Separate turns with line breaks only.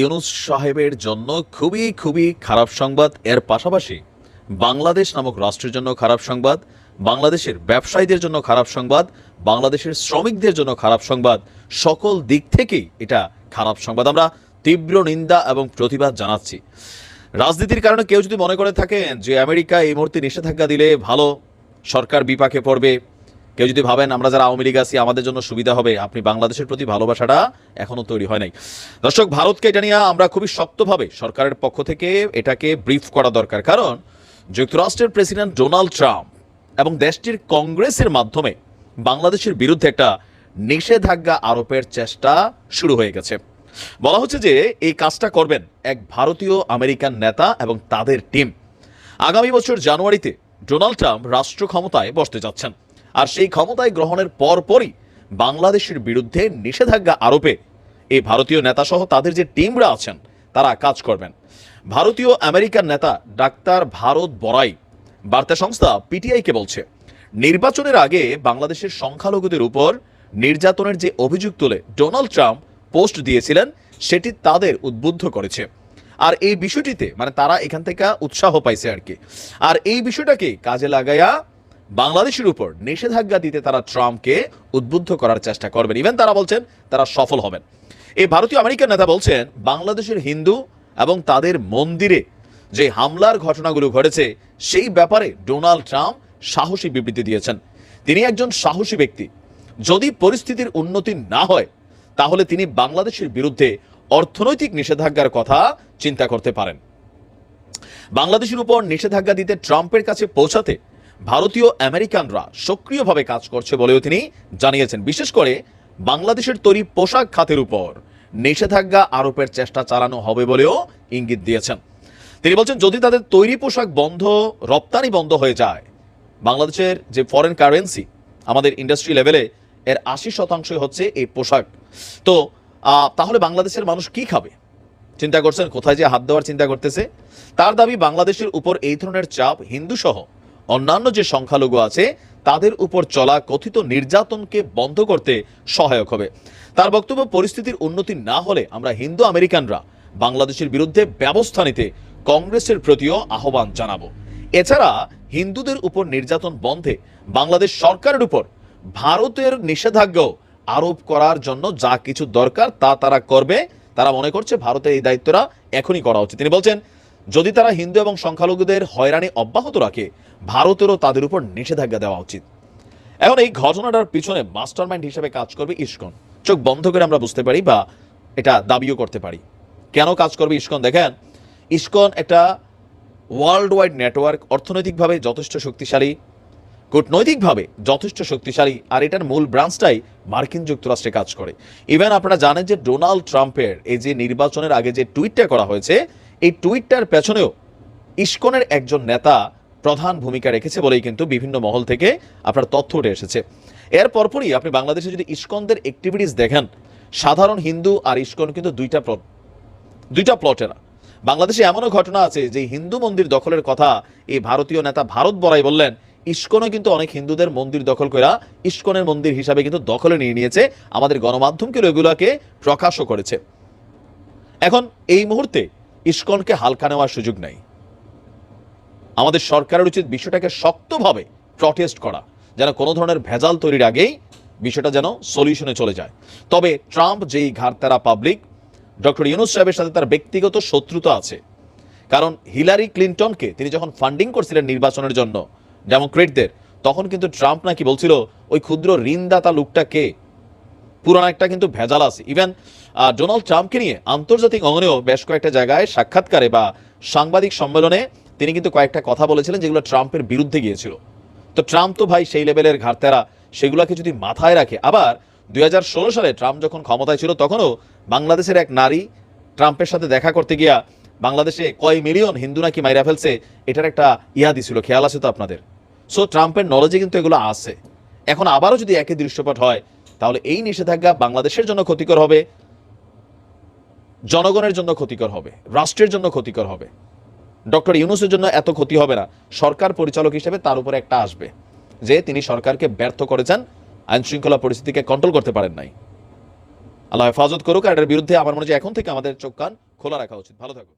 ইউনুস সাহেবের জন্য খুবই খুবই খারাপ সংবাদ। এর পাশাপাশি বাংলাদেশ নামক রাষ্ট্রের জন্য খারাপ সংবাদ, বাংলাদেশের ব্যবসায়ীদের জন্য খারাপ সংবাদ, বাংলাদেশের শ্রমিকদের জন্য খারাপ সংবাদ, সকল দিক থেকেই এটা খারাপ সংবাদ। আমরা তীব্র নিন্দা এবং প্রতিবাদ জানাচ্ছি। রাজনীতির কারণে কেউ যদি মনে করে থাকেন যে আমেরিকা এই মুহূর্তে নিষেধাজ্ঞা দিলে ভালো সরকার বিপাকে পড়বে কেউ যদি ভাবেন আমরা যারা আওয়ামী লীগ আছি, আমাদের জন্য সুবিধা হবে, আপনি বাংলাদেশের প্রতি ভালোবাসাটা এখনও তৈরি হয় নাই। দর্শক, ভারতকে এটা নিয়ে আমরা খুবই শক্তভাবে সরকারের পক্ষ থেকে এটাকে ব্রিফ করা দরকার। কারণ যুক্তরাষ্ট্রের প্রেসিডেন্ট ডোনাল্ড ট্রাম্প এবং দেশটির কংগ্রেসের মাধ্যমে বাংলাদেশের বিরুদ্ধে একটা নিষেধাজ্ঞা আরোপের চেষ্টা শুরু হয়ে গেছে। বলা হচ্ছে যে এই কাজটা করবেন এক ভারতীয় আমেরিকান নেতা এবং তাদের টিম। আগামী বছর জানুয়ারিতে ডোনাল্ড ট্রাম্প রাষ্ট্র ক্ষমতায় বসতে যাচ্ছেন। আর সেই ক্ষমতায় গ্রহণের পরপরই বাংলাদেশের বিরুদ্ধে নিষেধাজ্ঞা আরোপে এই ভারতীয় নেতা সহ তাদের যে টিমরা আছেন, তারা কাজ করবেন। ভারতীয় আমেরিকান নেতা ডাক্তার ভারত বড়াই বার্তা সংস্থা পিটিআইকে বলছে, নির্বাচনের আগে বাংলাদেশের সংখ্যালঘুদের উপর নির্যাতনের যে অভিযোগ তুলে ডোনাল্ড ট্রাম্প পোস্ট দিয়েছিলেন, সেটি তাদের উদ্বুদ্ধ করেছে। আর এই বিষয়টিতে মানে তারা এখান থেকে উৎসাহ পাইছে আর কি। আর এই বিষয়টাকে কাজে লাগাইয়া বাংলাদেশের উপর নিষেধাজ্ঞা দিতে তারা ট্রাম্পকে উদ্বুদ্ধ করার চেষ্টা করবেন। ইভেন তারা বলছেন তারা সফল হবেন। এই ভারতীয় আমেরিকান নেতা বলছেন, বাংলাদেশের হিন্দু এবং তাদের মন্দিরে যে হামলার ঘটনাগুলো ঘটেছে, সেই ব্যাপারে ডোনাল্ড ট্রাম্প সাহসী বিবৃতি দিয়েছেন। তিনি একজন সাহসী ব্যক্তি। যদি পরিস্থিতির উন্নতি না হয়, তাহলে তিনি বাংলাদেশের বিরুদ্ধে অর্থনৈতিক নিষেধাজ্ঞার কথা চিন্তা করতে পারেন। বাংলাদেশের উপর নিষেধাজ্ঞা দিতে ট্রাম্পের কাছে পৌঁছাতে ভারতীয় আমেরিকানরা সক্রিয়ভাবে কাজ করছে বলেও তিনি জানিয়েছেন। বিশেষ করে বাংলাদেশের তৈরি পোশাক খাতের উপর নিষেধাজ্ঞা আরোপের চেষ্টা চালানো হবে বলেও ইঙ্গিত দিয়েছেন। তিনি বলছেন, যদি তাদের তৈরি পোশাক বন্ধ, রপ্তানি বন্ধ হয়ে যায়, বাংলাদেশের যে ফরেন কারেন্সি আমাদের ইন্ডাস্ট্রি লেভেলে এর আশি শতাংশই হচ্ছে এই পোশাক। তো তাহলে বাংলাদেশের মানুষ কি খাবে? চিন্তা করছেন, কোথায় যে হাত দেওয়ার চিন্তা করতেছে। তার দাবি, বাংলাদেশের উপর এই ধরনের চাপ হিন্দু সহ অন্যান্য যে সংখ্যালঘু আছে, তাদের উপর চলা কথিত নির্যাতনকে বন্ধ করতে সহায়ক হবে। তার বক্তব্য, পরিস্থিতির উন্নতি না হলে আমরা হিন্দু আমেরিকানরা বাংলাদেশের বিরুদ্ধে ব্যবস্থা নিতে কংগ্রেসের প্রতিও আহ্বান জানাব। এছাড়া হিন্দুদের উপর নির্যাতন বন্ধে বাংলাদেশ সরকারের উপর ভারতের নিষেধাজ্ঞাও আরোপ করার জন্য যা কিছু দরকার তা তারা করবে। তারা মনে করছে ভারতের এই দায়িত্বটা এখনই করা উচিত। তিনি বলছেন যদি তারা হিন্দু এবং সংখ্যালঘুদের হয়রানি অব্যাহত রাখে, ভারতেরও তাদের উপর নিষেধাজ্ঞা দেওয়া উচিত। এখন এই ঘটনাটার পিছনে মাস্টারমাইন্ড হিসেবে কাজ করবে ইস্কন। চোখ বন্ধ করে আমরা বুঝতে পারি বা এটা দাবিও করতে পারি। কেন কাজ করবে ইস্কন? দেখেন, ইস্কন একটা ওয়ার্ল্ড ওয়াইড নেটওয়ার্ক, অর্থনৈতিকভাবে যথেষ্ট শক্তিশালী, কূটনৈতিকভাবে যথেষ্ট শক্তিশালী, আর এটার মূল ব্রাঞ্চটাই মার্কিন যুক্তরাষ্ট্রে কাজ করে। ইভেন আপনারা জানেন যে ডোনাল্ড ট্রাম্পের এই যে নির্বাচনের আগে যে টুইটটা করা হয়েছে এই টুইটটার পেছনেও ইস্কনের একজন নেতা প্রধান ভূমিকা রেখেছে বলেই কিন্তু বিভিন্ন মহল থেকে আপনার তথ্য উঠে এসেছে। এর পরপরই আপনি বাংলাদেশে যদি ইস্কনদের অ্যাক্টিভিটিস দেখেন, সাধারণ হিন্দু আর ইস্কন কিন্তু দুইটা প্লট দুইটা প্লটেরা বাংলাদেশে এমনও ঘটনা আছে যে হিন্দু মন্দির দখলের কথা এই ভারতীয় নেতা ভারত বড়াই বললেন, ইস্কনও কিন্তু অনেক হিন্দুদের মন্দির দখল করা ইস্কনের মন্দির হিসাবে কিন্তু দখলে নিয়ে নিয়েছে, আমাদের গণমাধ্যমকে এগুলোকে প্রকাশও করেছে। এখন এই মুহূর্তে ইস্কনকে হালকা নেওয়ার সুযোগ নেই। আমাদের সরকারের উচিত বিষয়টাকে শক্তভাবে প্রটেস্ট করা, যেন কোনো ধরনের ভেজাল তৈরির আগেই বিষয়টা যেন সলিউশনে চলে যায়। তবে ট্রাম্প যেই ঘাটতারা পাবলিক ডক্টর ইউনুস সাহেবের সাথে তার ব্যক্তিগত শত্রুতা আছে। কারণ হিলারি ক্লিন্টনকে তিনি যখন ফান্ডিং করছিলেন নির্বাচনের জন্য ডেমোক্রেটদের তখন কিন্তু ট্রাম্প নাকি বলছিল, ওই ক্ষুদ্র ঋণদাতা লোকটা কে? পুরান একটা কিন্তু ভেজাল আছে। ইভেন ডোনাল্ড ট্রাম্পকে নিয়ে আন্তর্জাতিক অঙ্গনেও বেশ কয়েকটা জায়গায় সাক্ষাৎকারে বা সাংবাদিক সম্মেলনে তিনি কিন্তু কয়েকটা কথা বলেছিলেন যেগুলো ট্রাম্পের বিরুদ্ধে গিয়েছিল। তো ট্রাম্প তো ভাই সেই লেভেলের ঘাটতেরা সেগুলোকে যদি মাথায় রাখে, আবার দুই হাজার ষোলো সালে ট্রাম্প যখন ক্ষমতায় ছিল তখনও বাংলাদেশের এক নারী ট্রাম্পের সাথে দেখা করতে গিয়া বাংলাদেশে কয় মিলিয়ন হিন্দু নাকি মাইরা ফেলছে, এটার একটা ইয়া দিছিল খেয়াল আছে তো আপনাদের? সো ট্রাম্পের নলেজে কিন্তু এগুলো আছে। এখন আবারও যদি একই দৃশ্যপট হয় তাহলে এই নিষেধাজ্ঞা বাংলাদেশের জন্য ক্ষতিকর হবে, জনগণের জন্য ক্ষতিকর হবে, রাষ্ট্রের জন্য ক্ষতিকর হবে। ডক্টর ইউনুসের জন্য এত ক্ষতি হবে না। সরকার পরিচালক হিসেবে তার উপরে একটা আসবে যে তিনি সরকারকে ব্যর্থ করেছেন আইন শৃঙ্খলা পরিস্থিতিকে কন্ট্রোল করতে পারেন নাই। আল্লাহ হেফাজত করুক, আর এটার বিরুদ্ধে আমার মনে হয় এখন থেকে আমাদের চোখ কান খোলা রাখা উচিত। ভালো থাকুন।